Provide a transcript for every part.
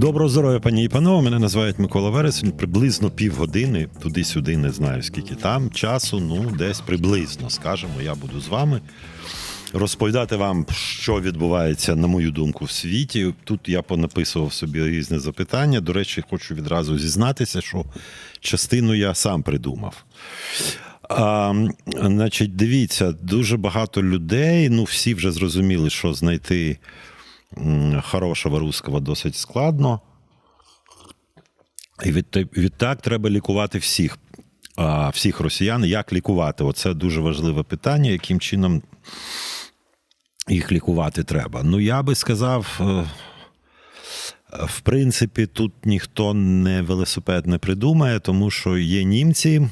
Доброго здоров'я, пані і панове. Мене називають Микола Вересень. Приблизно півгодини, туди-сюди не знаю скільки там. Часу, ну, десь приблизно, скажемо, я буду з вами. Розповідати вам, що відбувається, на мою думку, в світі. Тут я понаписував собі різні запитання. До речі, хочу відразу зізнатися, що частину я сам придумав. А, значить, дивіться, дуже багато людей, ну всі вже зрозуміли, що знайти хорошого русского досить складно. І від, відтак треба лікувати всіх, всіх росіян. Як лікувати? Оце дуже важливе питання, яким чином їх лікувати треба. Ну, я би сказав. е, в принципі, тут ніхто не велосипед не придумає, тому що є німці,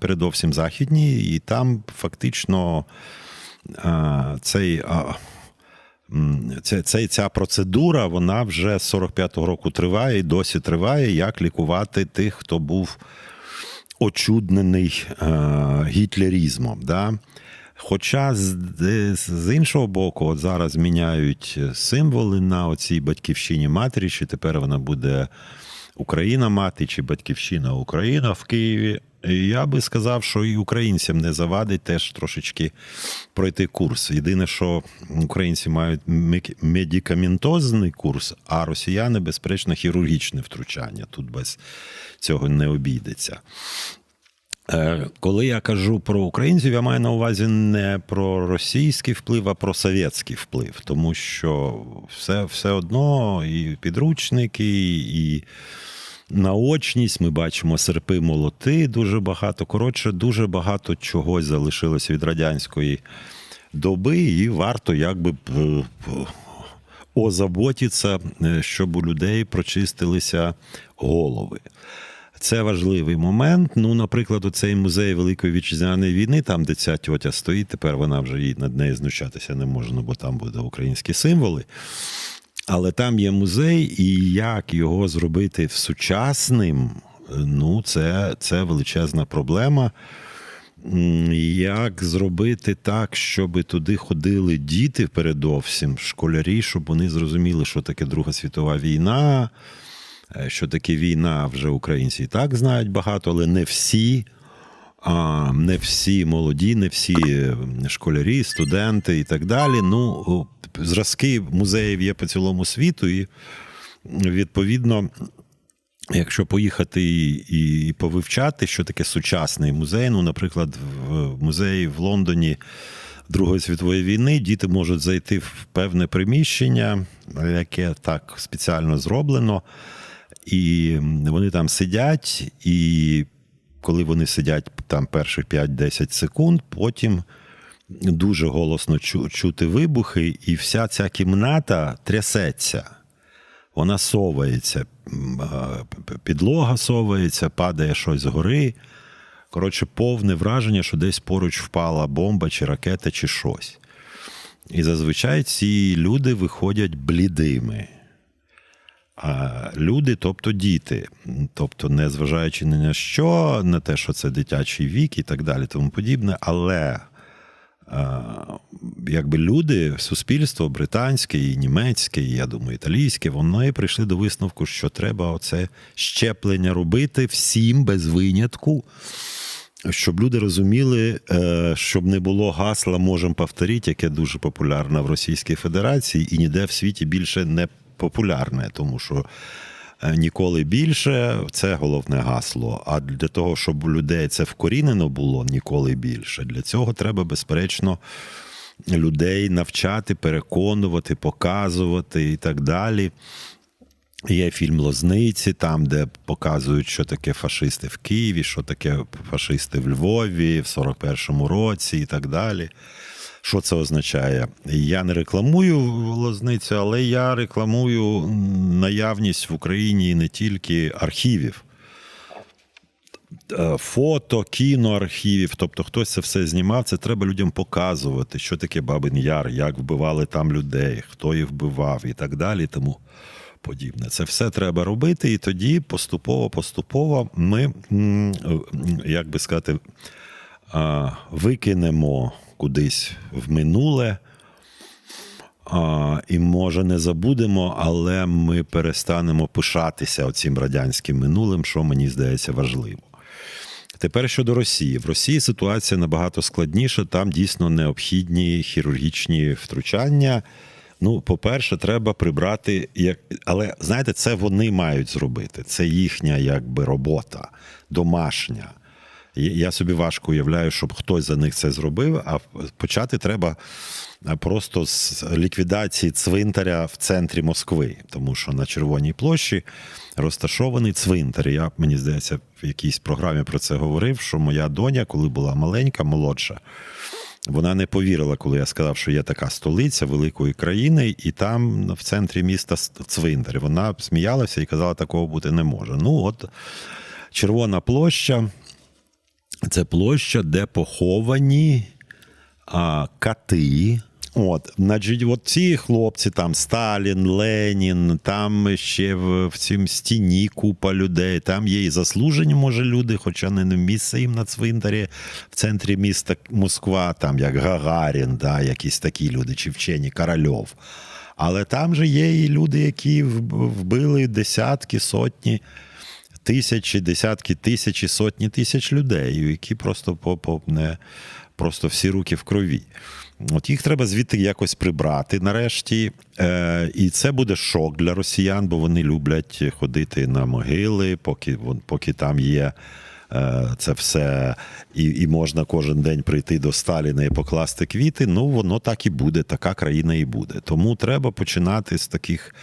передовсім західні, і там фактично цей, а, м, ця, ця, ця процедура вона вже з 45-го року триває і досі триває, як лікувати тих, хто був очуднений е, гітлерізмом. Да? Хоча з, з іншого боку, от зараз міняють символи на оцій батьківщині матері, чи тепер вона буде Україна мати, чи батьківщина Україна в Києві. Я би сказав, що і українцям не завадить теж трошечки пройти курс. Єдине, що українці мають медикаментозний курс, а росіяни, безперечно, хірургічне втручання. Тут без цього не обійдеться. Е, Коли я кажу про українців, я маю на увазі не про російський вплив, а про совєтський вплив, тому що все, все одно і підручники, і наочність, ми бачимо серпи молоти дуже багато. Коротше, дуже багато чогось залишилося від радянської доби, і варто якби е, озаботитися, е, щоб у людей прочистилися голови. Це важливий момент. Ну, наприклад, у цей музей Великої вітчизняної війни, там, де ця тьотя стоїть, тепер вона вже їй над нею знущатися не можна, бо там буде українські символи. Але там є музей, і як його зробити сучасним, ну, це, це величезна проблема. Як зробити так, щоб туди ходили діти передовсім, школярі, щоб вони зрозуміли, що таке Друга світова війна, що таке війна вже українці і так знають багато, але не всі. А не всі молоді, не всі е, школярі, студенти і так далі. Ну, зразки музеїв є по цілому світу, і відповідно, якщо поїхати і, і повивчати, що таке сучасний музей, ну, наприклад, в музеї в Лондоні Другої світової війни діти можуть зайти в певне приміщення, яке так спеціально зроблено, і вони там сидять, і коли вони сидять там перших 5-10 секунд, потім дуже голосно чу- чути вибухи, і вся ця кімната трясеться. Вона совається, підлога совається, падає щось згори. Коротше, повне враження, що десь поруч впала бомба, чи ракета, чи щось. І зазвичай ці люди виходять блідими. А люди, тобто діти, тобто, не зважаючи на що, на те, що це дитячий вік і так далі, тому подібне, але якби люди, суспільство британське і німецьке, і я думаю, італійське, вони прийшли до висновку, що треба оце щеплення робити всім без винятку. Щоб люди розуміли, е, щоб не було гасла можемо повторити, яке дуже популярне в Російській Федерації і ніде в світі більше не популярне, тому що е, ніколи більше це головне гасло. А для того, щоб у людей це вкорінено було ніколи більше, для цього треба, безперечно, людей навчати, переконувати, показувати і так далі. Є фільм Лозниці, там, де показують, що таке фашисти в Києві, що таке фашисти в Львові в 41-му році і так далі. Що це означає? Я не рекламую Лозницю, але я рекламую наявність в Україні не тільки архівів. Е, Фото, кіноархівів, тобто хтось це все знімав, це треба людям показувати, що таке Бабин Яр, як вбивали там людей, хто їх вбивав і так далі. Тому подібне. Це все треба робити, і тоді поступово-поступово ми, е, як би сказати, викинемо кудись в минуле А, і може не забудемо, але ми перестанемо пишатися оцим радянським минулим, що мені здається важливо. Тепер щодо Росії. В Росії ситуація набагато складніша. Там дійсно необхідні хірургічні втручання. Ну, по-перше, треба прибрати, як але знаєте, це вони мають зробити. Це їхня якби робота домашня. Я собі важко уявляю, щоб хтось за них це зробив. А почати треба просто з ліквідації цвинтаря в центрі Москви, тому що на Червоній площі розташований цвинтар. Я мені здається, в якійсь програмі про це говорив. Що моя доня, коли була маленька, молодша. Вона не повірила, коли я сказав, що є така столиця великої країни, і там в центрі міста цвинтар. Вона сміялася і казала, такого бути не може. Ну, от Червона площа це площа, де поховані а, кати. От, значить, от ці хлопці, там Сталін, Ленін, там ще в, в цім стіні купа людей. Там є і заслужені, може, люди, хоча не місце їм на цвинтарі в центрі міста Москва, там як Гагарін, да, якісь такі люди, чи вчені Корольов. Але там же є і люди, які вбили десятки, сотні. Тисячі, десятки тисяч і сотні тисяч людей, які просто по, по не просто всі руки в крові. От їх треба звідти якось прибрати нарешті. Е, І це буде шок для росіян, бо вони люблять ходити на могили, поки поки там є е, це все, і і можна кожен день прийти до Сталіна і покласти квіти. Ну воно так і буде, така країна і буде. Тому треба починати з таких.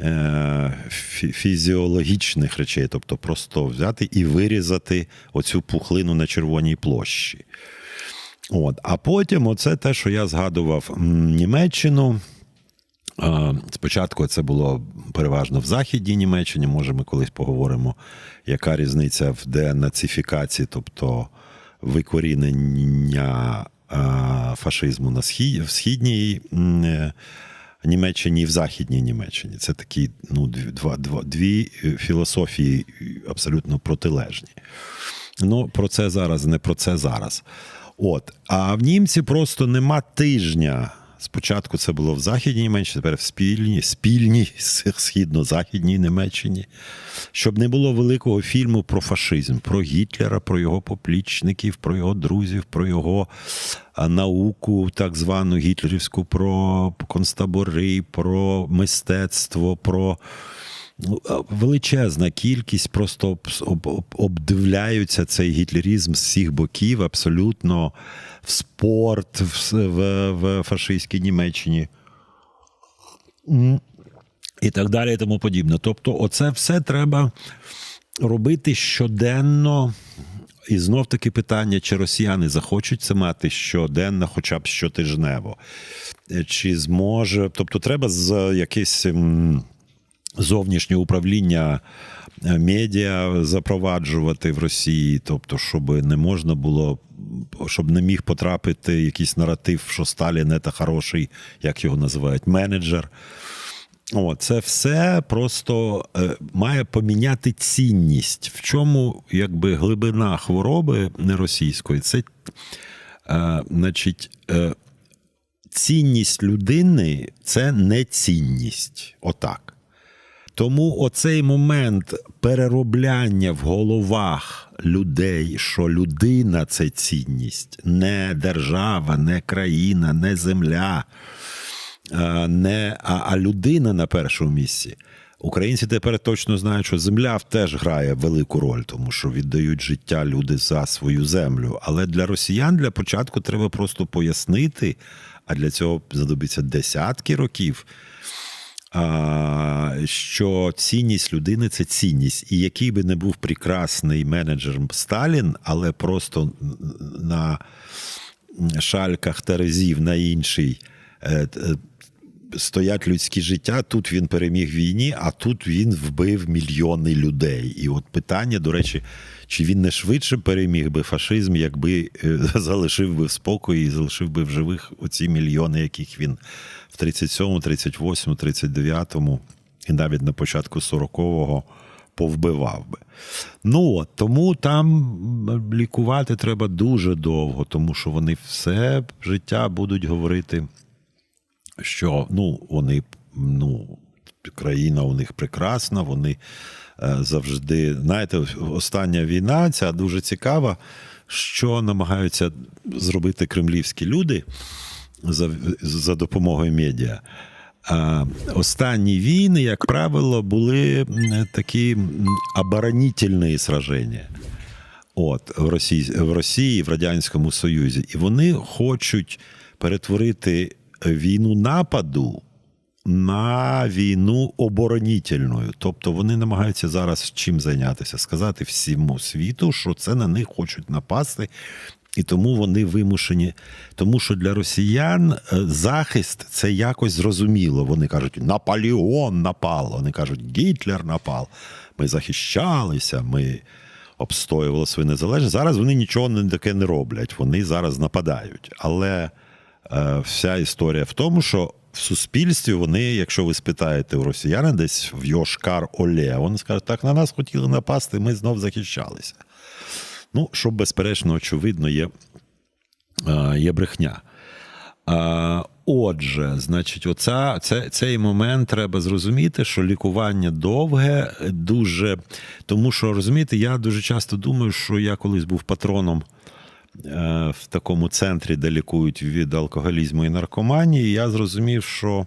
Е, фізіологічних речей, тобто просто взяти і вирізати оцю пухлину на червоній площі. От. А потім, оце те, що я згадував Німеччину. Спочатку це було переважно в Західній Німеччині. Може, ми колись поговоримо, яка різниця в денацифікації, тобто викорінення фашизму на схід, в східній Німеччині і в Західній Німеччині. Це такі ну, два, два, дві філософії абсолютно протилежні. Ну, про це зараз, не про це зараз. От. А в німці просто нема тижня. Спочатку це було в Західній Німеччині, тепер в спільній, спільній східно-західній Німеччині, щоб не було великого фільму про фашизм, про Гітлера, про його поплічників, про його друзів, про його науку, так звану гітлерівську, про концтабори, про мистецтво, про величезна кількість просто обдивляються цей гітлерізм з всіх боків, абсолютно в спорт в, в, в фашистській Німеччині. І так далі, і тому подібне. Тобто, оце все треба робити щоденно. І знов таки питання, чи росіяни захочуть це мати щоденно, хоча б щотижнево. Чи зможе. Тобто, треба з якийсь зовнішнє управління е, медіа запроваджувати в Росії, тобто, щоб не можна було, щоб не міг потрапити якийсь наратив, що Сталін це хороший, як його називають, менеджер. О, це все просто е, має поміняти цінність. В чому якби глибина хвороби не російської, це е, значить, е, цінність людини це не цінність. Отак. Тому оцей момент переробляння в головах людей, що людина це цінність, не держава, не країна, не земля, не, а, а людина на першому місці. Українці тепер точно знають, що земля теж грає велику роль, тому що віддають життя люди за свою землю. Але для росіян для початку треба просто пояснити, а для цього знадобиться десятки років що цінність людини це цінність. І який би не був прекрасний менеджер Сталін, але просто на шальках Терезів на інший е, е, стоять людські життя. Тут він переміг війні, а тут він вбив мільйони людей. І от питання, до речі, чи він не швидше переміг би фашизм, якби е, залишив би в спокої і залишив би в живих оці мільйони, яких він в 37-му, 38-му, 39-му і навіть на початку 40-го повбивав би. Ну тому там лікувати треба дуже довго, тому що вони все життя будуть говорити що ну, вони ну, країна у них прекрасна, вони е, завжди. Знаєте, остання війна ця дуже цікава, що намагаються зробити кремлівські люди за, за допомогою медіа. А останні війни, як правило, були такі м, оборонительні сраження. От в Росії, в Росії, в Радянському Союзі, і вони хочуть перетворити війну нападу на війну оборонітельною. Тобто вони намагаються зараз чим зайнятися, сказати всьому світу, що це на них хочуть напасти. І тому вони вимушені, тому що для росіян е, захист це якось зрозуміло. Вони кажуть, Наполеон напав. Вони кажуть, Гітлер напав. Ми захищалися, ми обстоювали свою незалежність. Зараз вони нічого не таке не роблять. Вони зараз нападають. Але е, вся історія в тому, що в суспільстві вони, якщо ви спитаєте у росіян десь в Йошкар Оле, вони скажуть, так на нас хотіли напасти, ми знов захищалися. Ну, що безперечно, очевидно, є, є брехня. Отже, значить, оця, це, цей момент треба зрозуміти, що лікування довге, дуже. Тому що, розумієте, я дуже часто думаю, що я колись був патроном е, в такому центрі, де лікують від алкоголізму і наркоманії. Я зрозумів, що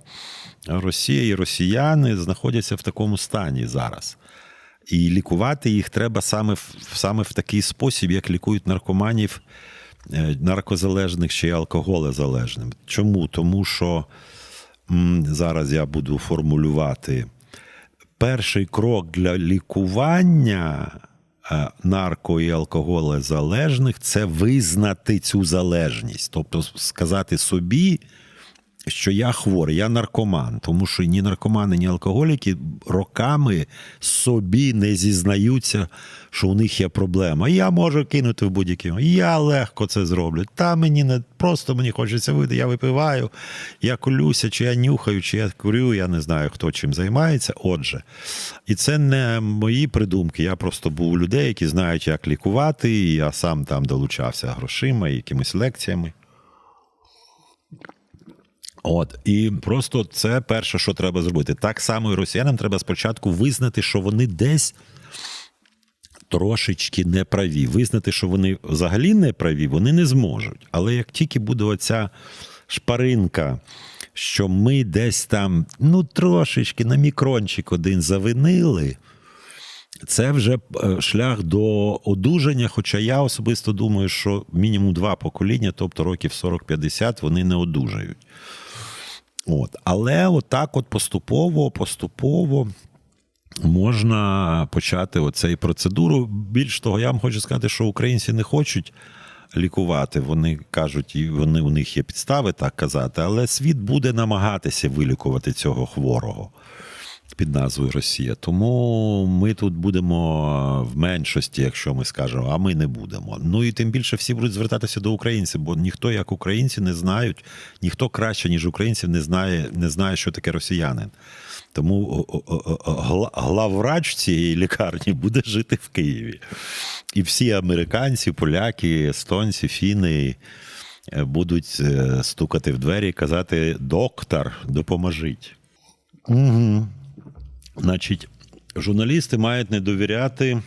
Росія і росіяни знаходяться в такому стані зараз. І лікувати їх треба саме в, саме в такий спосіб, як лікують наркоманів, е, наркозалежних чи алкоголезалежним. Чому? Тому що зараз я буду формулювати перший крок для лікування е, нарко і алкоголезалежних це визнати цю залежність, тобто сказати собі що я хворий, я наркоман, тому що ні наркомани, ні алкоголіки роками собі не зізнаються, що у них є проблема. Я можу кинути в будь-який. Я легко це зроблю. Та мені не просто мені хочеться вийти. Я випиваю, я колюся, чи я нюхаю, чи я курю. Я не знаю, хто чим займається. Отже, і це не мої придумки. Я просто був у людей, які знають, як лікувати. і Я сам там долучався грошима, якимись лекціями. От і просто це перше, що треба зробити. Так само і росіянам треба спочатку визнати, що вони десь трошечки неправі. Визнати, що вони взагалі не праві, вони не зможуть. Але як тільки буде оця шпаринка, що ми десь там, ну трошечки на мікрончик один завинили. Це вже е, шлях до одужання. Хоча я особисто думаю, що мінімум два покоління, тобто років 40-50, вони не одужають. От. Але отак, от поступово, поступово можна почати оцей процедуру. Більш того, я вам хочу сказати, що українці не хочуть лікувати. Вони кажуть, і вони у них є підстави так казати, але світ буде намагатися вилікувати цього хворого. Під назвою Росія. Тому ми тут будемо в меншості, якщо ми скажемо, а ми не будемо. Ну і тим більше всі будуть звертатися до українців, бо ніхто, як українці, не знають, ніхто краще, ніж українців, не знає, не знає, що таке росіянин. Тому главврач цієї лікарні буде жити в Києві. І всі американці, поляки, естонці, фіни е, будуть е, стукати в двері і казати: доктор, допоможіть. Угу. Значить, журналісти мають не довіряти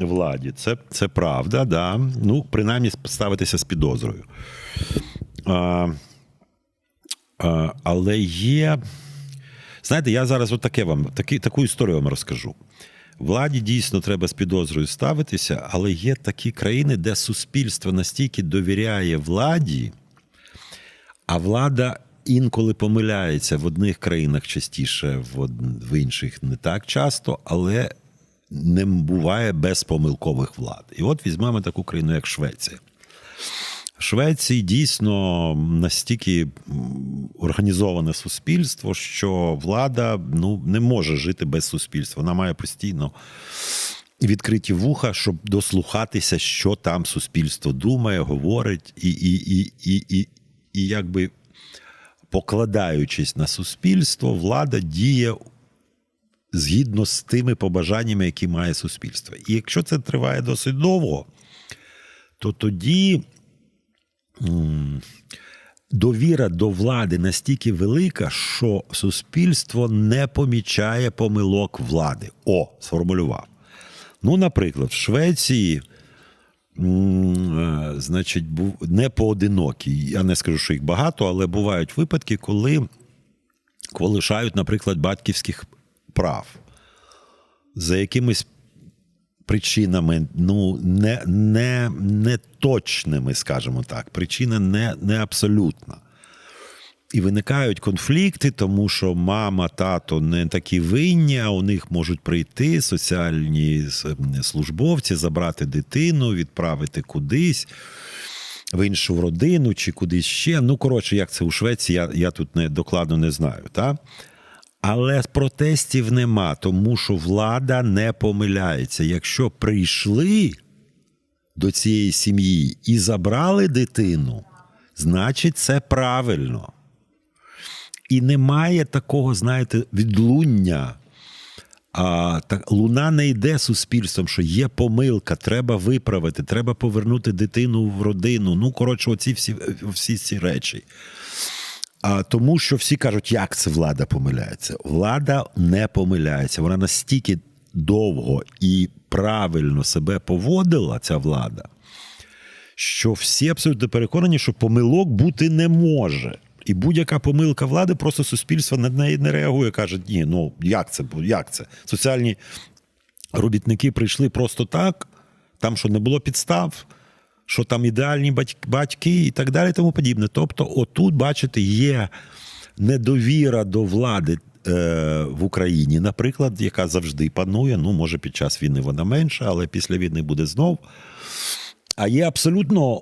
владі. Це це правда, да. Ну, принаймні, ставитися з підозрою. А, а, Але є. Знаєте, я зараз отаке вам, такі, таку історію вам розкажу. Владі дійсно треба з підозрою ставитися, але є такі країни, де суспільство настільки довіряє владі, а влада інколи помиляється в одних країнах частіше, в, інших не так часто, але не буває без помилкових влад. І от візьмемо таку країну, як Швеція. Швеції дійсно настільки організоване суспільство, що влада ну, не може жити без суспільства. Вона має постійно відкриті вуха, щоб дослухатися, що там суспільство думає, говорить, і, і, і, і, і, і якби покладаючись на суспільство, влада діє згідно з тими побажаннями, які має суспільство. І якщо це триває досить довго, то тоді довіра до влади настільки велика, що суспільство не помічає помилок влади. О, сформулював. Ну, наприклад, в Швеції. Е, Значить, був не поодинокі. Я не скажу, що їх багато, але бувають випадки, коли лишають, наприклад, батьківських прав за якимись причинами, ну, не, не, не точними, скажімо так. Причина не, не абсолютна. І виникають конфлікти, тому що мама, тато не такі винні, а у них можуть прийти соціальні службовці, забрати дитину, відправити кудись в іншу родину чи кудись ще. Ну, коротше, як це у Швеції, я, я тут не, докладно не знаю. Та? Але протестів нема, тому що влада не помиляється. Якщо прийшли до цієї сім'ї і забрали дитину, значить це правильно. І немає такого, знаєте, відлуння. А так, луна не йде суспільством, що є помилка, треба виправити, треба повернути дитину в родину. Ну, коротше, оці всі, всі ці речі. А тому, що всі кажуть, як це влада помиляється. Влада не помиляється. Вона настільки довго і правильно себе поводила, ця влада, що всі абсолютно переконані, що помилок бути не може. І будь-яка помилка влади, просто суспільство на неї не реагує, каже, ні, ну як це? Як це? Соціальні робітники прийшли просто так, там що не було підстав, що там ідеальні батьки, і так далі, тому подібне. Тобто, отут, бачите, є недовіра до влади е, в Україні, наприклад, яка завжди панує. Ну, може, під час війни вона менша, але після війни буде знов. А є абсолютно,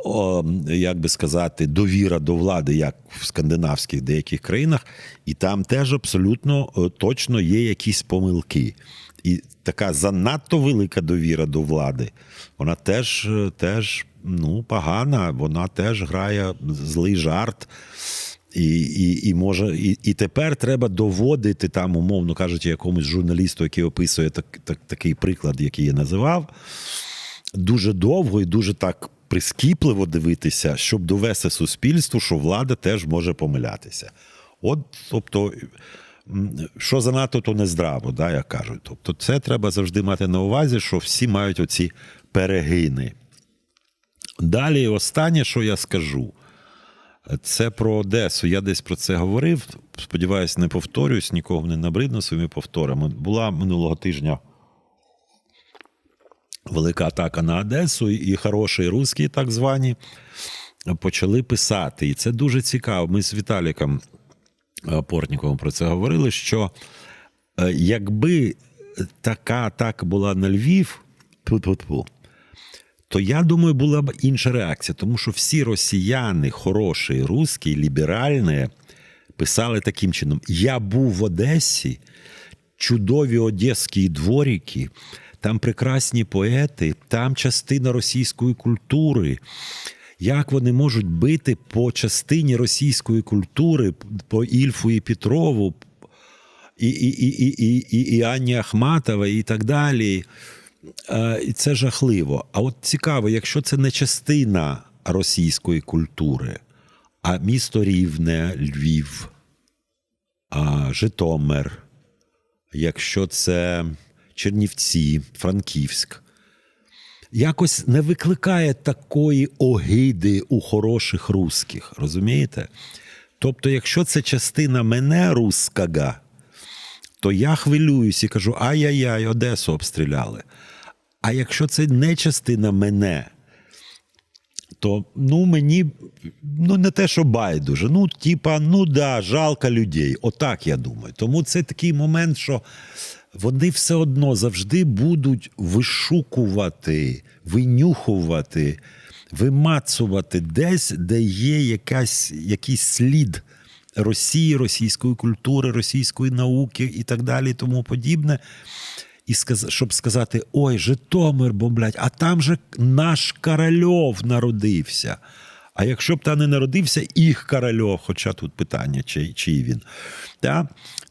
як би сказати, довіра до влади, як в скандинавських деяких країнах, і там теж абсолютно точно є якісь помилки. І така занадто велика довіра до влади, вона теж, е, теж ну, погана, вона теж грає злий жарт. І, і, і, може, і, і тепер треба доводити там, умовно кажучи, якомусь журналісту, який описує так, так, такий приклад, який я називав дуже довго і дуже так прискіпливо дивитися, щоб довести суспільству, що влада теж може помилятися. От, тобто, що занадто, то не здраво, да, як кажуть. Тобто, це треба завжди мати на увазі, що всі мають оці перегини. Далі, останнє, що я скажу, це про Одесу. Я десь про це говорив. Сподіваюсь, не повторюсь, нікого не набридну своїми повторами. Була минулого тижня велика атака на Одесу, і хороші русські, так звані, почали писати. І це дуже цікаво. Ми з Віталіком е, Портніковим про це говорили. Що е, якби така атака була на Львів, тьфу-тьфу-тьфу, то я думаю, була б інша реакція, тому що всі росіяни, хороші, русські, ліберальні, писали таким чином: Я був в Одесі, чудові одеські дворики, там прекрасні поети, там частина російської культури. Як вони можуть бити по частині російської культури, по Ільфу і Петрову, і, і, і, і, і, і, Анні Ахматова, і так далі. Е, І це жахливо. А от цікаво, якщо це не частина російської культури, а місто Рівне, Львів, Житомир, якщо це Чернівці, Франківськ, якось не викликає такої огиди у хороших русських, розумієте? Тобто, якщо це частина мене русского, то я хвилююсь і кажу: ай-яй-яй, Одесу обстріляли. А якщо це не частина мене, то ну мені ну не те, що байдуже. Ну, типа, ну да, жалко людей. Отак я думаю. Тому це такий момент, що вони все одно завжди будуть вишукувати, винюхувати, вимацувати десь, де є якась, якийсь слід Росії, російської культури, російської науки і так далі, і тому подібне. І щоб сказати: ой, Житомир бомблять, а там же наш Корольов народився. А якщо б та не народився їх корольов, хоча тут питання, чи, чий він, та,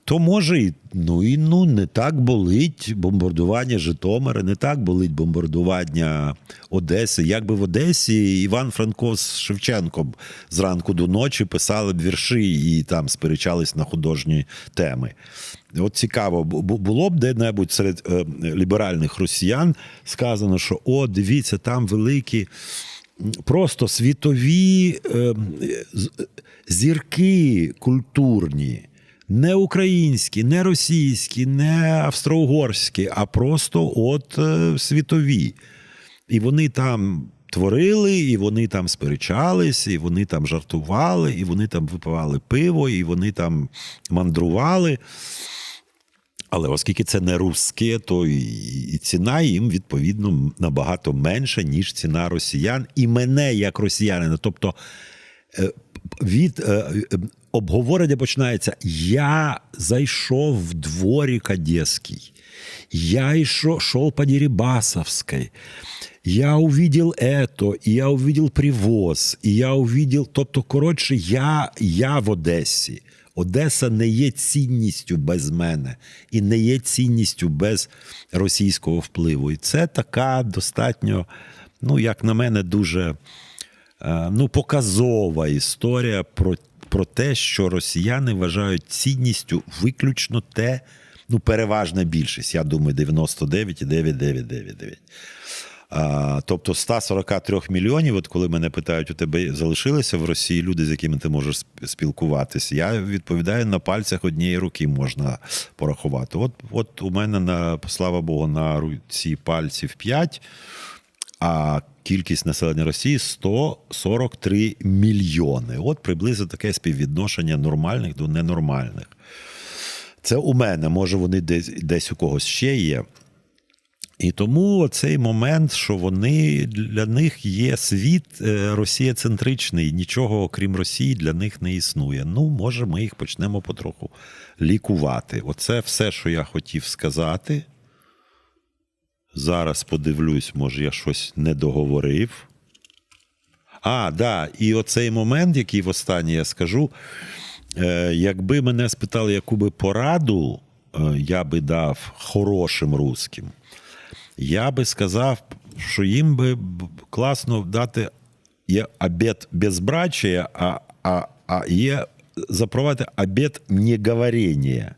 то може і ну і ну не так болить бомбардування Житомира, не так болить бомбардування Одеси. Якби в Одесі Іван Франко з Шевченком зранку до ночі писали б вірші і там сперечались на художні теми. От цікаво, бу- бу- було б де-небудь серед е, ліберальних росіян сказано, що о, дивіться, там великі просто світові е, зірки культурні. Не українські, не російські, не австро-угорські, а просто от е, світові. І вони там творили, і вони там сперечались, і вони там жартували, і вони там випивали пиво, і вони там мандрували. Але оскільки це не русське, то і, ціна їм відповідно набагато менша, ніж ціна росіян. І мене як росіянина. Тобто е, від е, обговорення починається: я зайшов в дворик Одеський, я йшов, по Дерибасовской, я увидел это, і я увидел привоз, і я увидел, тобто, коротше, я, я в Одесі. Одеса не є цінністю без мене і не є цінністю без російського впливу. І це така достатньо, ну, як на мене, дуже е, ну, показова історія про, про те, що росіяни вважають цінністю виключно те, ну, переважна більшість, я думаю, 99,9999. А, тобто 143 мільйонів, от коли мене питають, у тебе залишилися в Росії люди, з якими ти можеш спілкуватися, я відповідаю, на пальцях однієї руки можна порахувати. От, от у мене, на, слава Богу, на руці пальців 5, а кількість населення Росії 143 мільйони. От приблизно таке співвідношення нормальних до ненормальних. Це у мене, може, вони десь, десь у когось ще є. І тому цей момент, що вони для них є світ е, росієцентричний, нічого окрім Росії для них не існує. Ну, може, ми їх почнемо потроху лікувати. Оце все, що я хотів сказати. Зараз подивлюсь, може, я щось не договорив. А, да, і оцей момент, який востаннє я скажу. Е, якби мене спитали, яку би пораду е, я би дав хорошим русським, я би сказав, що їм би класно дати є обід безбрачия, а, а, а є запровадити обід неговорення.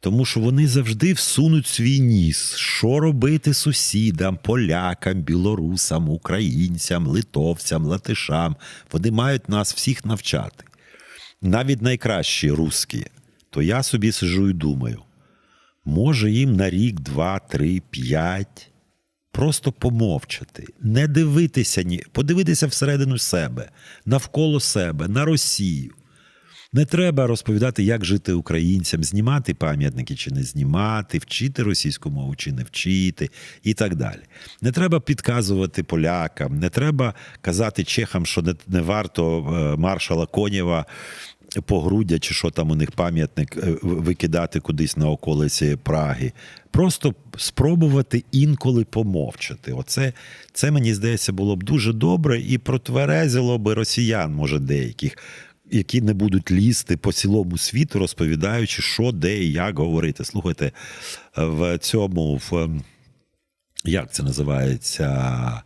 Тому що вони завжди всунуть свій ніс. Що робити сусідам, полякам, білорусам, українцям, литовцям, латишам. Вони мають нас всіх навчати. Навіть найкращі русські. То я собі сижу і думаю, може їм на рік, два, три, п'ять просто помовчати, не дивитися ні, подивитися всередину себе, навколо себе, на Росію. Не треба розповідати, як жити українцям, знімати пам'ятники чи не знімати, вчити російську мову чи не вчити, і так далі. Не треба підказувати полякам, не треба казати чехам, що не, не варто е, маршала Конєва погруддя, чи що там у них пам'ятник е, викидати кудись на околиці Праги. Просто спробувати інколи помовчати. Оце це мені здається було б дуже добре і протверезило би росіян, може, деяких які не будуть лізти по цілому світу, розповідаючи, що, де і як говорити. Слухайте, в цьому, в, ем, як це називається?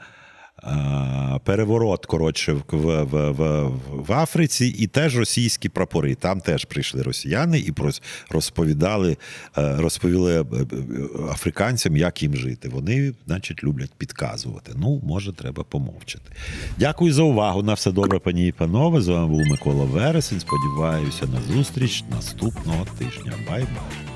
Переворот, коротше, в, в, в, в, Африці, і теж російські прапори. Там теж прийшли росіяни і розповідали, е, розповіли е, е, африканцям, як їм жити. Вони, значить, люблять підказувати. Ну, може, треба помовчати. Дякую за увагу. На все добре, пані і панове. З вами був Микола Вересень. Сподіваюся на зустріч наступного тижня. Бай-бай.